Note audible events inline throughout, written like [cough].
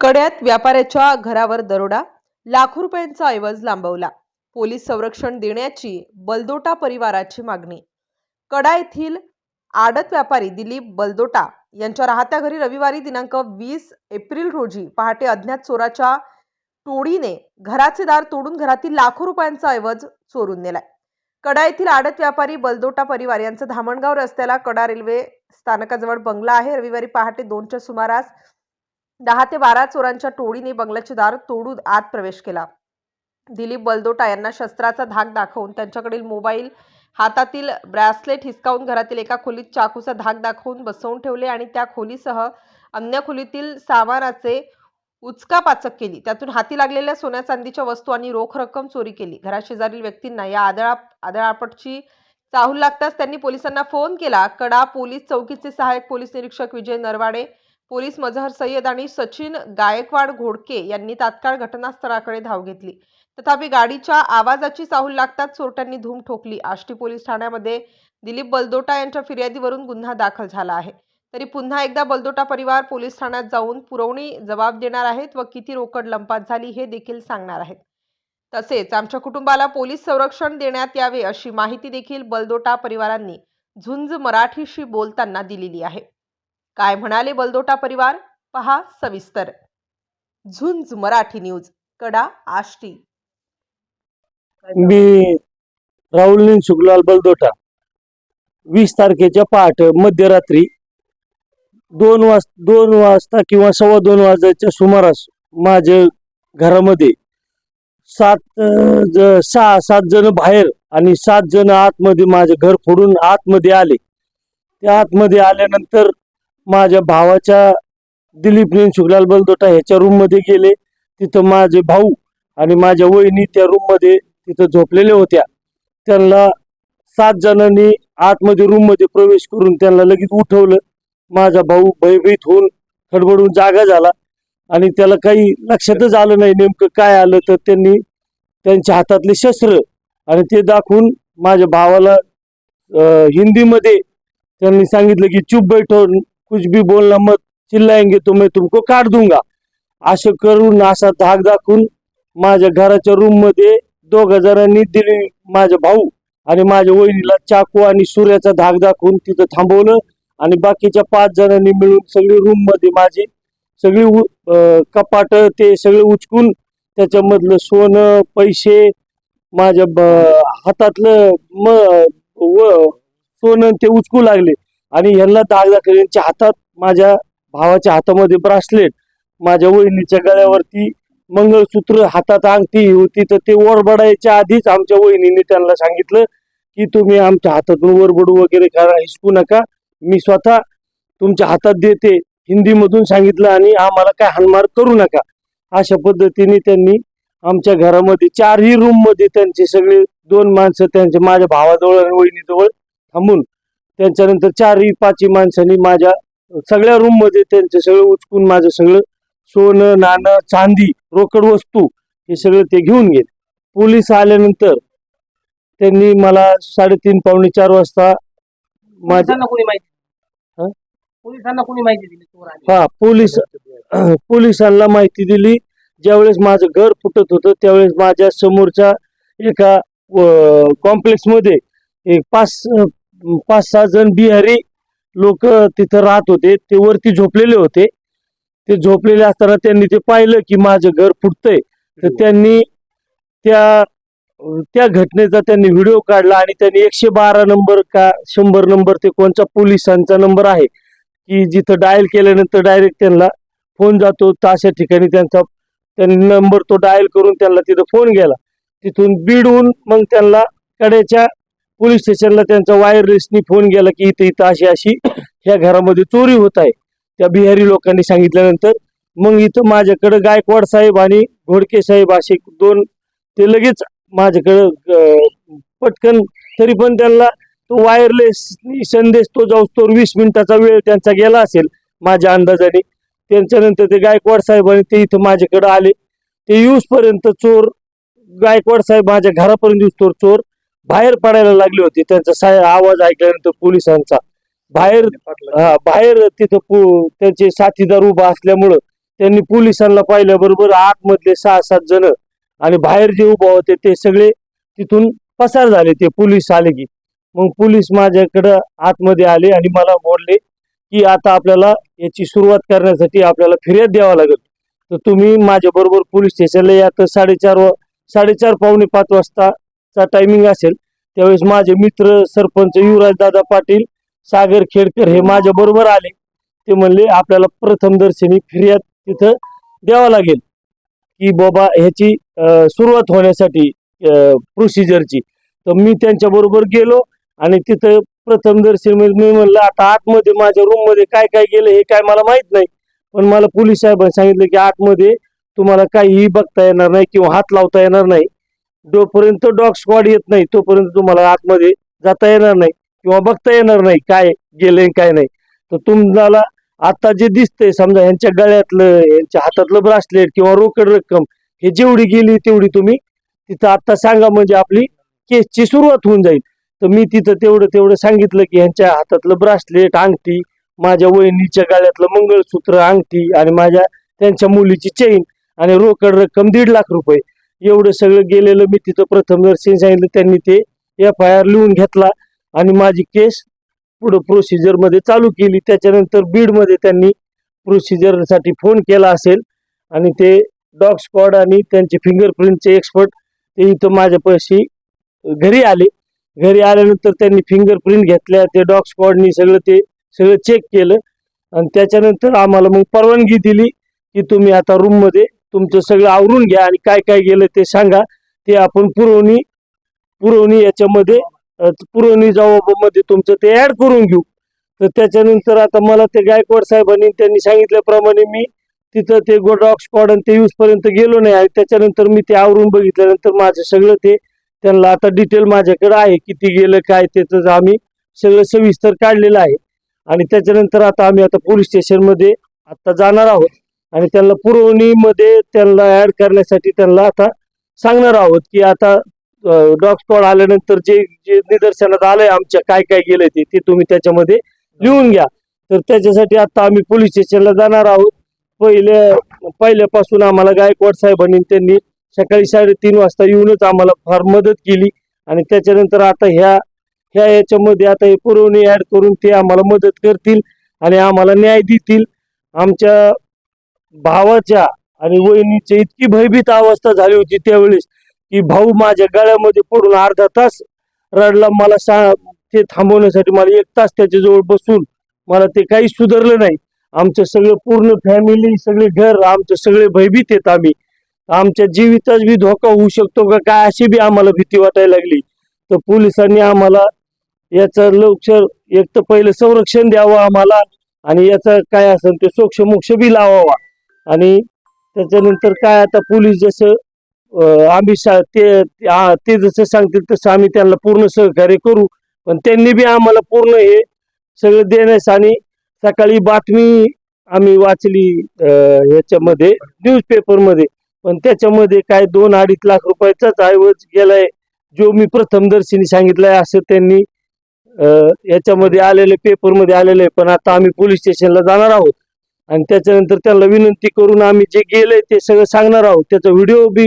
कड्यात व्यापाऱ्याच्या घरावर दरोडा लाखो रुपयांचा ऐवज लांबवला. पोलीस संरक्षण देण्याची बलदोटा परिवाराची मागणी. कडा येथील आडत व्यापारी दिलीप बलदोटा यांच्या राहत्या घरी रविवारी दिनांक वीस एप्रिल रोजी पहाटे अज्ञात चोराच्या टोळीने घराचे दार तोडून घरातील लाखो रुपयांचा ऐवज चोरून नेलाय. कडा येथील आडत व्यापारी बलदोटा परिवार यांचं धामणगाव रस्त्याला कडा रेल्वे स्थानकाजवळ बंगला आहे. रविवारी पहाटे दोनच्या सुमारास दहा ते बारा चोरांच्या टोळीने बंगल्याचे दार तोडून आत प्रवेश केला. दिलीप बलदोटा यांना शस्त्राचा धाक दाखवून त्यांच्याकडील मोबाईल हातातील ब्रॅसलेट हिसकावून घरातील एका खोलीत चाकूचा धाक दाखवून बसवून ठेवले आणि त्या खोलीसह अन्य खोलीतील सामानाचे उचकापाचक केली. त्यातून हाती लागलेल्या सोन्या चांदीच्या वस्तू आणि रोख रक्कम चोरी केली. घराशेजारील व्यक्तींना या आदळा आदळापटची चाहूल लागताच त्यांनी पोलिसांना फोन केला. कडा पोलीस चौकीचे सहाय्यक पोलीस निरीक्षक विजय नरवाडे पोलीस मजहर सय्यद आणि सचिन गायकवाड घोडके यांनी तात्काळ घटनास्थळाकडे धाव घेतली. तथापि गाडीच्या आवाजाची चाहूल लागताच चोरट्यांनी धूम ठोकली. आष्टी पोलीस ठाण्यामध्ये दिलीप बलदोटा यांच्या फिर्यादीवरून गुन्हा दाखल झाला आहे. तरी पुन्हा एकदा बलदोटा परिवार पोलीस ठाण्यात जाऊन पुरवणी जबाब देणार आहेत व किती रोकड लंपात झाली हे देखील सांगणार आहेत. तसेच आमच्या कुटुंबाला पोलीस संरक्षण देण्यात यावे अशी माहिती देखील बलदोटा परिवारांनी झुंज मराठीशी बोलताना दिलेली आहे. काय म्हणाले बलदोटा परिवार? पहा सविस्तर. झुंज मराठी न्यूज कडा आष्टी. मी राहुल सुखलाल बलदोटा. वीस तारखेच्या पहाट मध्यरात्री दोन वाज दोन वाजता किंवा सव्वा दोन वाजायच्या सुमारास माझ्या घरामध्ये सात सहा सात जण बाहेर आणि सात जण आतमध्ये माझे घर फोडून आतमध्ये आले. त्या आतमध्ये आल्यानंतर माझ्या भावाच्या दिलीप सुखलाल बलदोटा ह्याच्या रूममध्ये गेले. तिथं माझे भाऊ आणि माझ्या वहिनी त्या रूममध्ये तिथं झोपलेल्या होत्या. त्यांना सात जणांनी आतमध्ये रूममध्ये प्रवेश करून त्यांना लगेच उठवलं. माझा भाऊ भयभीत होऊन खडबडून जागा झाला. आणि त्याला काही लक्षातच आलं नाही नेमकं काय आलं तर त्यांनी त्यांच्या हातातले शस्त्र आणि ते दाखवून माझ्या भावाला हिंदीमध्ये त्यांनी सांगितलं की चुप बैठो कुछ भी बोलना मत चिल्लाएंगे तो मैं तुमको काट दूंगा। असं करून असा धाक दाखवून माझ्या घराच्या रूममध्ये दोघ जणांनी दिली माझा भाऊ आणि माझ्या वहिनीला चाकू आणि सूर्याचा धाक दाखवून तिथं थांबवलं आणि बाकीच्या पाच जणांनी मिळून सगळी रूममध्ये माझी सगळी कपाट ते सगळे उचकून त्याच्यामधलं सोनं पैसे माझ्या ब- हातातलं म व सोनं ते उचकू लागले. आणि ह्यांना धाक यांच्या हातात माझ्या भावाच्या हातामध्ये ब्रासलेट माझ्या वहिनीच्या गळ्यावरती मंगळसूत्र हातात अंगठी होती तर ते ओरबडायच्या आधीच आमच्या वहिनीने त्यांना सांगितलं की तुम्ही आमच्या हातातून वरबडू वगैरे करा हिसकू नका. मी स्वतः तुमच्या हातात देते हिंदीमधून सांगितलं आणि आम्हाला काय हानमार करू नका. अशा पद्धतीने त्यांनी आमच्या घरामध्ये चारही रूममध्ये त्यांचे सगळे दोन माणसं त्यांच्या माझ्या भावाजवळ आणि वहिनीजवळ थांबून त्यांच्यानंतर चारही पाचही माणसांनी माझ्या सगळ्या रूममध्ये त्यांचं सगळं उचकून माझं सगळं सोनं नाणं चांदी रोकड वस्तू हे सगळं ते घेऊन गेले. पोलीस आल्यानंतर त्यांनी मला साडेतीन पावणे चार वाजता माझ्या हं? हा पोलीस [clears throat] पोलिसांना माहिती दिली. ज्यावेळेस माझं घर फुटत होतं त्यावेळेस माझ्या समोरच्या एका कॉम्प्लेक्समध्ये एक पाच पाच सहा जण बिहारी लोक तिथं राहत होते. ते वरती झोपलेले होते. ते झोपलेले असताना त्यांनी ते पाहिलं की माझं घर फुटतंय. तर त्यांनी त्या त्या घटनेचा त्यांनी व्हिडिओ काढला आणि त्यांनी एकशे बारा नंबर का शंभर नंबर ते कोणचा पोलिसांचा नंबर आहे की जिथं डायल केल्यानंतर डायरेक्ट त्यांना फोन जातो. तर अशा ठिकाणी त्यांचा त्यांनी नंबर तो डायल करून त्यांना तिथं फोन गेला. तिथून बीडहून मग त्यांना कड्याच्या पोलीस स्टेशनला त्यांचा वायरलेसनी फोन गेला की इथं इथं अशी अशी ह्या घरामध्ये चोरी होत आहे. त्या बिहारी लोकांनी सांगितल्यानंतर मग इथं माझ्याकडं गायकवाड साहेब आणि घोडके साहेब असे दोन ते लगेच माझ्याकडं पटकन तरी पण त्यांना तो वायरलेस संदेश तो जाऊस तो वीस मिनिटाचा वेळ त्यांचा गेला असेल माझ्या अंदाजाने. त्यांच्यानंतर ते गायकवाड साहेब आणि ते इथं माझ्याकडे आले. ते पर्यंत चोर गायकवाड साहेब माझ्या घरापर्यंत तोर चोर बाहेर पडायला लागली होती. त्यांचा आवाज ऐकल्यानंतर पोलिसांचा. बाहेर बाहेर तिथं त्यांचे साथीदार उभा असल्यामुळं त्यांनी पोलिसांना पाहिल्याबरोबर आतमधले सहा सात जण आणि बाहेर जे उभा होते ते सगळे तिथून पसार झाले. ते पोलीस आले की. मग पोलीस माझ्याकडं आतमध्ये आले आणि मला बोलले की आता आपल्याला याची सुरुवात करण्यासाठी आपल्याला फिर्याद द्यावा लागेल. तर तुम्ही माझ्याबरोबर पोलीस स्टेशनला या. तर साडेचार वा साडेचार पावणे पाच वाजता चा टायमिंग असेल त्यावेळेस माझे मित्र सरपंच युवराज दादा पाटील सागर खेडकर हे माझ्या बरोबर आले. ते म्हणले आपल्याला प्रथम दर्शनी फिर्याद तिथं द्यावा लागेल की बाबा ह्याची सुरुवात होण्यासाठी प्रोसिजरची तर मी त्यांच्या बरोबर गेलो आणि तिथं प्रथम दर्शन म्हणजे मी म्हणलं आता आतमध्ये माझ्या रूममध्ये काय काय गेलं हे काय मला माहीत नाही. पण मला पोलीस साहेबांनी सांगितलं की आतमध्ये तुम्हाला काहीही बघता येणार नाही किंवा हात लावता येणार नाही. जोपर्यंत डॉग स्क्वॉड येत नाही तोपर्यंत तुम्हाला आतमध्ये जाता येणार नाही किंवा बघता येणार नाही काय गेले काय नाही. तर तुम्हाला आता जे दिसतंय समजा यांच्या गळ्यातलं यांच्या हातातलं ब्रासलेट किंवा रोकड रक्कम हे जेवढी गेली तेवढी तुम्ही तिथं आता सांगा म्हणजे आपली केसची सुरुवात होऊन जाईल. तर मी तिथं तेवढं तेवढं सांगितलं की ह्यांच्या हातातलं ब्रासलेट अंगठी माझ्या वहिनीच्या गळ्यातलं मंगळसूत्र अंगठी आणि माझ्या त्यांच्या मुलीची चेन आणि रोकड रक्कम दीड लाख रुपये. एवढं सगळं गेलेलं मी तिथं प्रथम दर्शन सांगितलं त्यांनी ते एफ आय आर लिहून घेतला आणि माझी केस पुढं प्रोसिजरमध्ये चालू केली. त्याच्यानंतर बीडमध्ये त्यांनी प्रोसिजरसाठी फोन केला असेल आणि ते डॉग स्क्वॉड आणि त्यांचे फिंगरप्रिंटचे एक्सपर्ट ते इथं माझ्यापाशी घरी आले. घरी आल्यानंतर त्यांनी फिंगरप्रिंट घेतल्या. ते डॉग स्क्वॉडनी सगळं ते सगळं चेक केलं आणि त्याच्यानंतर आम्हाला मग परवानगी दिली की तुम्ही आता रूममध्ये तुमचं सगळं आवरून घ्या आणि काय काय गेलं ते सांगा. ते आपण पुरवणी पुरवणी याच्यामध्ये पुरवणी जबाबामध्ये तुमचं ते ॲड करून घेऊ. तर त्याच्यानंतर आता मला ते गायकवाड साहेबांनी त्यांनी सांगितल्याप्रमाणे मी तिथं ते डॉग स्क्वॉड आणि ते यूजपर्यंत गेलो नाही आणि त्याच्यानंतर मी ते आवरून बघितल्यानंतर माझं सगळं ते त्यांना आता डिटेल माझ्याकडे आहे किती गेलं काय त्याचं आम्ही सगळं सविस्तर काढलेलं आहे. आणि त्याच्यानंतर आता आम्ही आता पोलीस स्टेशनमध्ये आत्ता जाणार आहोत. आणि त्यांना पुरवणीमध्ये त्यांना ऍड करण्यासाठी त्यांना आता सांगणार आहोत की आता डॉग स्पॉट आल्यानंतर जे जे निदर्शनात आलंय आमच्या काय काय गेलंय ते ते तुम्ही त्याच्यामध्ये लिहून घ्या. तर त्याच्यासाठी आता आम्ही पोलीस स्टेशनला जाणार आहोत. पहिल्या पहिल्यापासून आम्हाला गायकवाड साहेबांनी त्यांनी सकाळी साडेतीन वाजता येऊनच आम्हाला फार मदत केली. आणि त्याच्यानंतर आता ह्या ह्या याच्यामध्ये आता हे पुरवणी ऍड करून ते आम्हाला मदत करतील आणि आम्हाला न्याय देतील. आमच्या भावाच्या आणि वहिनीची इतकी भयभीत अवस्था झाली होती त्यावेळेस की भाऊ माझ्या गळ्यामध्ये पडून अर्धा तास रडला. मला सा ते थांबवण्यासाठी मला एक तास त्याच्याजवळ बसून मला ते काही सुधारलं नाही. आमचं सगळं पूर्ण फॅमिली सगळे घर आमचे सगळे भयभीत आहेत आम्ही. आमच्या जीवितच बी धोका होऊ शकतो का? काय अशी बी आम्हाला भीती वाटायला लागली. तर पोलिसांनी आम्हाला याचं लवकर एक तर पहिलं संरक्षण द्यावं आम्हाला आणि याचं काय असेल ते सोक्ष मोक्ष बी लावावा. आणि त्याच्यानंतर काय आता पोलीस जसं आम्ही ते ते- ते जसं सांगतील तसं आम्ही त्यांना पूर्ण सहकार्य करू. पण त्यांनी बी आम्हाला पूर्ण हे सगळं देण्यास आणि सकाळी बातमी आम्ही वाचली ह्याच्यामध्ये न्यूजपेपरमध्ये. पण त्याच्यामध्ये काय दोन अडीच लाख रुपयाचाच ऐवज गेलाय जो मी प्रथमदर्शनी सांगितलाय असं त्यांनी याच्यामध्ये आलेले पेपरमध्ये आलेले आहे. पण आता आम्ही पोलीस स्टेशनला जाणार आहोत. आणि त्याच्यानंतर त्यांना विनंती करून आम्ही जे गेलंय ते सगळं सांगणार आहोत. त्याचा व्हिडिओ बी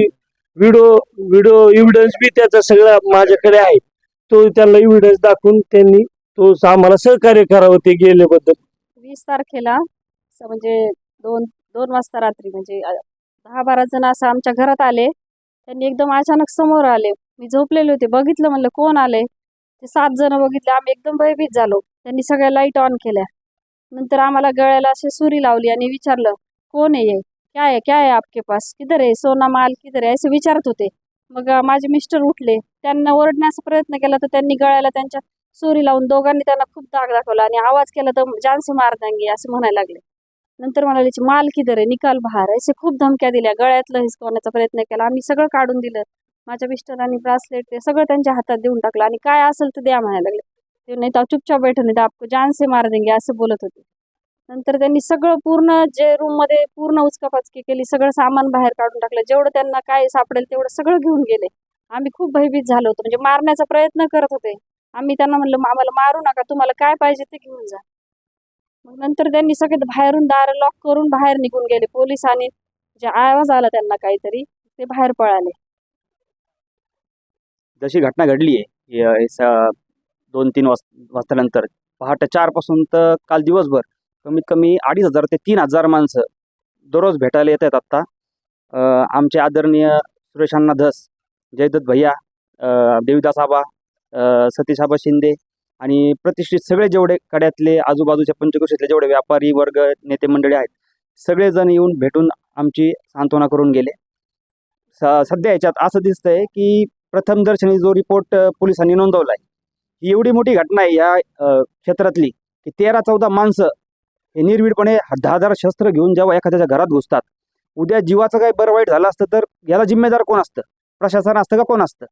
व्हिडिओ व्हिडिओ एव्हिडन्स बी त्याचा सगळा माझ्याकडे आहे. तो त्यांना एव्हिडन्स दाखवून त्यांनी तो आम्हाला सहकार्य करावं ते गेल्याबद्दल. वीस तारखेला म्हणजे दोन दोन वाजता रात्री म्हणजे दहा बारा जण असं आमच्या घरात आले. त्यांनी एकदम अचानक समोर आले. मी झोपलेले होते. बघितलं म्हणलं कोण आले ते सात जण बघितले. आम्ही एकदम भयभीत झालो. त्यांनी सगळ्या लाइट ऑन केल्या. नंतर आम्हाला गळ्याला अशी सुरी लावली आणि विचारलं कोण आहे ये? क्या आहे? क्या आहे आपके पास? किधर आहे? सोना माल किधर आहे? असं विचारत होते. मग माझे मिस्टर उठले. त्यांना ओरडण्याचा प्रयत्न केला तर त्यांनी गळ्याला त्यांच्या सुरी लावून दोघांनी त्यांना खूप दाग दाखवला आणि आवाज केला तर जानसी मार देंगे असं म्हणायला लागले. नंतर म्हणाले माल किधर आहे? निकाल बाहेर. असे खूप धमक्या दिल्या. गळ्यातलं हिसकवण्याचा प्रयत्न केला. आम्ही सगळं काढून दिलं. माझ्या मिस्टरांनी ब्रासलेट ते सगळं त्यांच्या हातात देऊन टाकलं आणि काय असेल तर द्या म्हणायला लागले. ते नाही तर चुपचाप बैठे नाही तर आपको जान से मार देंगे असं बोलत होते. नंतर त्यांनी सगळं पूर्ण जे रूममध्ये पूर्ण उचकापाचकी केली सगळं सामान बाहेर काढून टाकलं. जेवढं त्यांना काय सापडेल तेवढं सगळं घेऊन गेले. आम्ही खूप भयभीत झालो होतो. म्हणजे मारण्याचा प्रयत्न करत होते. आम्ही त्यांना म्हणलं आम्हाला मारू नका. तुम्हाला काय पाहिजे ते घेऊन जा. मग नंतर त्यांनी सगळे बाहेरून दार लॉक करून बाहेर निघून गेले. पोलीस आणि जे आवाज आला त्यांना काहीतरी ते बाहेर पळाले. जशी घटना घडली आहे दोन तीन वाज वाजतानंतर. पहाटे चारपासून तर काल दिवसभर कमीत कमी अडीच हजार ते तीन हजार माणसं दररोज भेटायला येत आहेत आत्ता आमचे आदरणीय सुरेशांना धस जयदत्त भैया अ, देवीदास आबा सतीश आबा शिंदे आणि प्रतिष्ठित सगळे जेवढे कड्यातले आजूबाजूच्या पंचकृषीतले जेवढे व्यापारी वर्ग नेते मंडळी आहेत सगळेजण येऊन भेटून आमची सांत्वना करून गेले. स सध्या याच्यात असं दिसतंय की प्रथम दर्शनी जो रिपोर्ट पोलिसांनी नोंदवला आहे ही एवढी मोठी घटना आहे या क्षेत्रातली की तेरा चौदा माणसं हे निर्भीडपणे हजार शस्त्र घेऊन जेव्हा एखाद्याच्या घरात घुसतात. उद्या जीवाचं काही बरं वाईट झालं असतं तर याला जिम्मेदार कोण असतं? प्रशासन असतं का कोण असतं?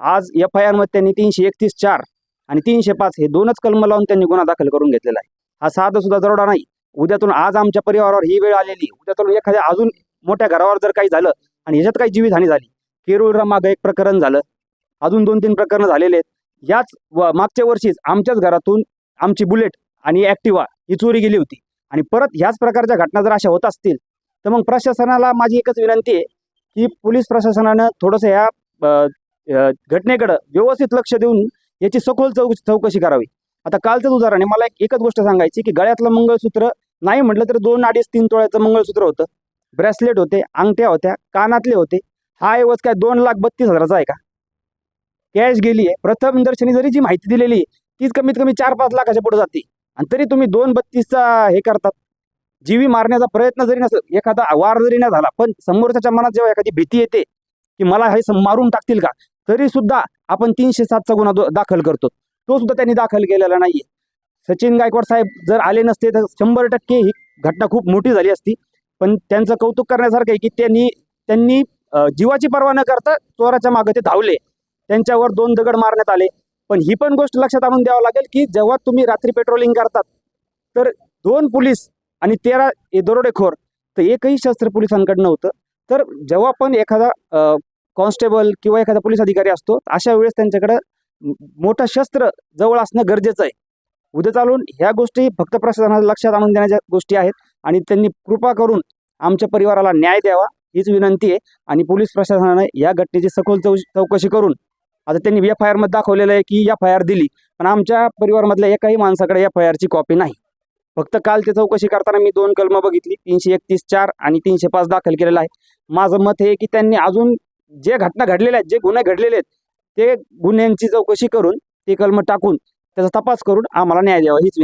आज एफ आय आरमध्ये त्यांनी तीनशे एकतीस चार आणि तीनशे पाच हे दोनच कलम लावून त्यांनी गुन्हा दाखल करून घेतलेला आहे. हा साधा सुद्धा दरोडा नाही. उद्यातून आज आमच्या परिवारावर ही वेळ आलेली उद्यातून एखाद्या अजून मोठ्या घरावर जर काही झालं आणि ह्याच्यात काही जीवितहानी झाली केरुळला मागं एक प्रकरण झालं. अजून दोन तीन प्रकरणं झालेले आहेत. याच व मागच्या वर्षीच आमच्याच घरातून आमची बुलेट आणि ॲक्टिवा ही चोरी गेली होती. आणि परत ह्याच प्रकारच्या घटना जर अशा होत असतील तर मग प्रशासनाला माझी एकच विनंती आहे की पोलीस प्रशासनानं थोडंसं ह्या घटनेकडं व्यवस्थित लक्ष देऊन याची सखोल चौक चौकशी करावी. आता कालचंच उदाहरण आहे. मला एक एकच गोष्ट सांगायची की गळ्यातलं मंगळसूत्र नाही म्हटलं तर दोन अडीच तीन तोळ्याचं मंगळसूत्र होतं. ब्रेसलेट होते अंगठ्या होत्या कानातले होते. हा ऐवज काय दोन लाख बत्तीस हजाराचा आहे का? कॅश गेली आहे. प्रथम दर्शनी जरी जी माहिती दिलेली आहे तीच कमीत कमी चार पाच लाखाच्या पुढे जाते. आणि तरी तुम्ही दोन बत्तीसचा हे करतात. जीवी मारण्याचा प्रयत्न जरी नसेल एखादा वार जरी नाही झाला पण समोरच्या मनात जेव्हा एखादी भीती येते की मला हे मारून टाकतील का? तरी सुद्धा आपण तीनशे सातचा गुन्हा दाखल करतो. तो सुद्धा त्यांनी दाखल केलेला नाहीये. सचिन गायकवाड साहेब जर आले नसते तर शंभर टक्के ही घटना खूप मोठी झाली असती. पण त्यांचं कौतुक करण्यासारखं आहे की त्यांनी त्यांनी जीवाची पर्वा न करता चोराच्या मागे ते धावले. त्यांच्यावर दोन दगड मारण्यात आले. पण ही पण गोष्ट लक्षात आणून द्यावं लागेल की जेव्हा तुम्ही रात्री पेट्रोलिंग करतात तर दोन पोलीस आणि तेरा हे दरोडेखोर तर एकही शस्त्र पोलिसांकडे नव्हतं. तर जेव्हा पण एखादा कॉन्स्टेबल किंवा एखादा पोलीस अधिकारी असतो अशा वेळेस त्यांच्याकडं मोठं शस्त्र जवळ असणं गरजेचं आहे. उद्या चालून ह्या गोष्टी फक्त प्रशासनाला लक्षात आणून देण्याच्या गोष्टी आहेत आणि त्यांनी कृपा करून आमच्या परिवाराला न्याय द्यावा हीच विनंती आहे. आणि पोलीस प्रशासनानं या घटनेची सखोल चौ चौकशी करून आता त्यांनी एफ आय आरमध्ये दाखवलेलं आहे की एफ आय आर दिली. पण आमच्या परिवारमधल्या एकाही माणसाकडे एफ आय आरची कॉपी नाही. फक्त काल ते चौकशी करताना मी दोन कलमं बघितली. तीनशे एकतीस चार आणि तीनशे पाच दाखल केलेला आहे. माझं मत हे की त्यांनी अजून जे घटना घडलेल्या आहेत जे गुन्हे घडलेले आहेत ते गुन्ह्यांची चौकशी करून ते कलम टाकून त्याचा तपास करून आम्हाला न्याय द्यावा. हीच